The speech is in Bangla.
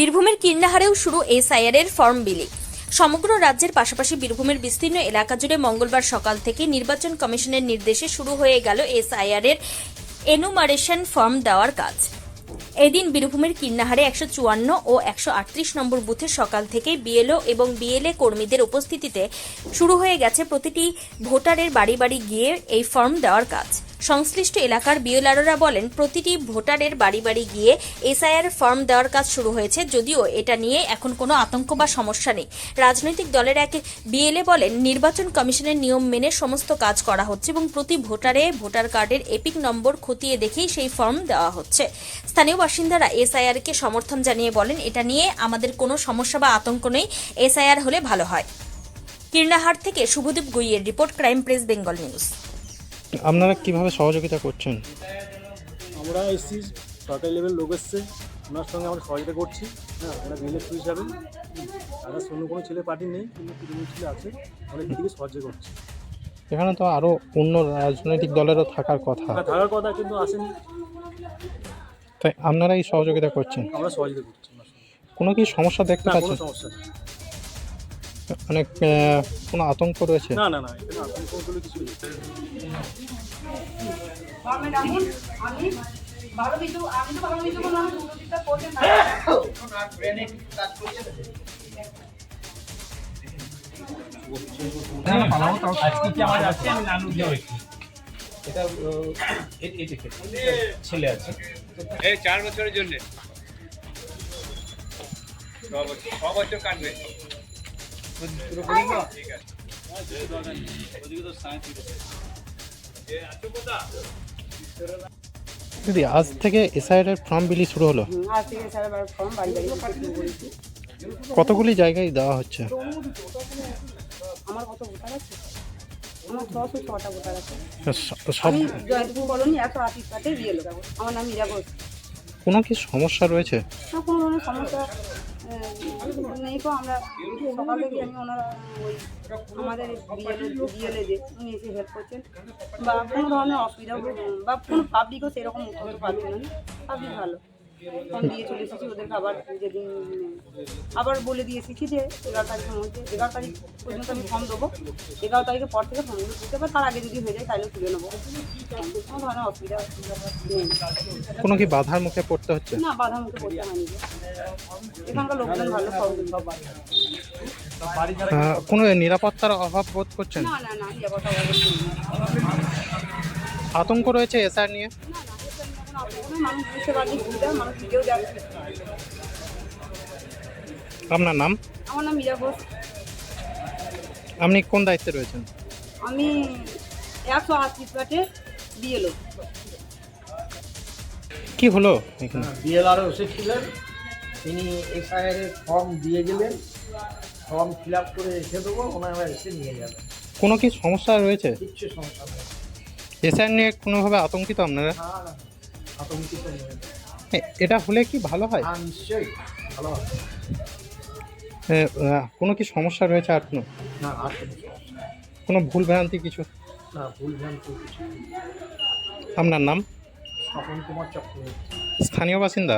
বীরভূমের কীর্ণাহারেও শুরু এসআইআর এর ফর্ম বিলি। সমগ্র রাজ্যের পাশাপাশি বীরভূমের বিস্তীর্ণ এলাকা জুড়ে মঙ্গলবার সকাল থেকে নির্বাচন কমিশনের নির্দেশে শুরু হয়ে গেল এসআইআর এর এনুমারেশন ফর্ম দেওয়ার কাজ। এদিন বীরভূমের কিন্নাহারে একশো চুয়ান্ন ও একশো আটত্রিশ নম্বর বুথে সকাল থেকে বিএলও এবং বিএলএ কর্মীদের উপস্থিতিতে শুরু হয়ে গেছে প্রতিটি ভোটারের বাড়ি বাড়ি গিয়ে এই ফর্ম দেওয়ার কাজ। সংশ্লিষ্ট এলাকার বিএলআররা বলেন, প্রতিটি ভোটারের বাড়ি বাড়ি গিয়ে এসআইআর ফর্ম দেওয়ার কাজ শুরু হয়েছে, যদিও এটা নিয়ে এখন কোনো আতঙ্ক বা সমস্যা নেই। রাজনৈতিক দলের এক বিএলএ বলেন, নির্বাচন কমিশনের নিয়ম মেনে সমস্ত কাজ করা হচ্ছে এবং প্রতি ভোটারে ভোটার কার্ডের এপিক নম্বর খতিয়ে দেখেই সেই ফর্ম দেওয়া হচ্ছে। স্থানীয় বাসিন্দারা এসআইআর কে সমর্থন জানিয়ে বলেন, এটা নিয়ে আমাদের কোনো সমস্যা বা আতঙ্ক নেই, এসআইআর হলে ভালো হয়। কীর্ণাহাট থেকে Subhadip গুইয়ের report, crime press, Bengal news. আপনারা কীভাবে সহযোগিতা করছেন? আমরা এসছি সরকারি লেভেল লোক এসছে ওনার সঙ্গে আমরা সহযোগিতা করছি। হ্যাঁ আমরা বিএলএফ হিসাবে। আর অন্য কোনো ছেলে পার্টি নেই কিন্তু তৃণমূল ছেলে আছে অনেক দিকে সাহায্য করছে। এখানে তো আরও অন্য রাজনৈতিক দলেরও থাকার কথা। আর থাকার কথা কিন্তু আসেনি। তাই আপনারা এই সহযোগিতা করছেন? আমরা সহযোগিতা করছি কোনো কি সমস্যা দেখতে পাচ্ছেন? সমস্যা মানে আহ, কোনো আতঙ্ক রয়েছে? না না না এখানে আতঙ্ক বলে কিছু নেই। ভালো কিছু আমি তো ভালো কিছু কোনো আমি দুটোটা করতে না এটা আহ, এ- এ- এ- ছেলে আছে এই চার বছরের জন্য। ছ বছর ছ দিদি আজ থেকে এসআইআর এর ফর্ম বিলি শুরু হলো। আজ থেকে সারা ফর্ম বাড়ি বাড়ি করেছি। কতগুলি জায়গায় দেওয়া হচ্ছে? আমার কত ভোটার আছে? আমার ছশো ছটা ভোটার আছে। সব জয়ন্তপুর কলোনি একশো আশি পাতে দিয়ে এলো আমার নাম মীরা ঘোষ। কোনো কি সমস্যা রয়েছে? না কোনো ধরনের সমস্যা আহ, নেই তো আমরা সকাল থেকে আমি ওনারা ওই আমাদের বিএলএ যে উনি এসে হেল্প করছেন। বা কোনো ধরনের অসুবিধা বা কোনো পাবলিকও সেরকম উঠতে পারছে না। পাবলিক ভালো। ফোন দিয়ে চলে এসেছি ওদেরকে আবার যেদিন আবার বলে দিয়ে এসেছি যে এগারো তারিখের মধ্যে এগারো তারিখ পর্যন্ত আমি ফর্ম দেবো। এগারো তারিখের পর থেকে ফর্মগুলো দিতে পারে তার আগে যদি হয়ে যায় তাহলে তুলে নেব। কোনো ধরনের অসুবিধা নেই। কোনো কি বাধার মুখে পড়তে হচ্ছে? না বাধা মুখে পড়তে হয়নি। এখানকার লোকজন ভালো সব কোনো নিরাপত্তার অভাব বোধ করছেন? না না না আতঙ্ক রয়েছে এসআইআর নিয়ে? না মানুষ বুঝতে পারছে সুবিধা মানুষ নিজেও যাচ্ছে আপনার নাম? আমার নাম মীরা ঘোষ। আপনি কোন দায়িত্বে রয়েছেন? আমি একশো আশি প্লাটে বিএলও কি হলো এখানে? বিএলআরও এসেছিলেন। তিনি এসআইআর এর ফর্ম দিয়ে গেলেন। ফর্ম ফিল আপ করে রেখে দেবো ওনারা এসে নিয়ে যাবেন কোনো কি সমস্যা রয়েছে? কিচ্ছু সমস্যা নেই। এসআইআর নিয়ে কোনোভাবে আতঙ্কিত আপনারা? না না আতঙ্কিত নেই এটা হলে কি ভালো হয়? হ্যাঁ নিশ্চয়ই ভালো হবে কোনো কি সমস্যা রয়েছে আর কোনো? না আর কোনো সমস্যা নেই। কোনো ভুল ভ্রান্তি কিছু? না ভুল ভ্রান্তি কিছু নেই। আপনার নাম? স্বপন কুমার চক্রবর্তী। স্থানীয় বাসিন্দা?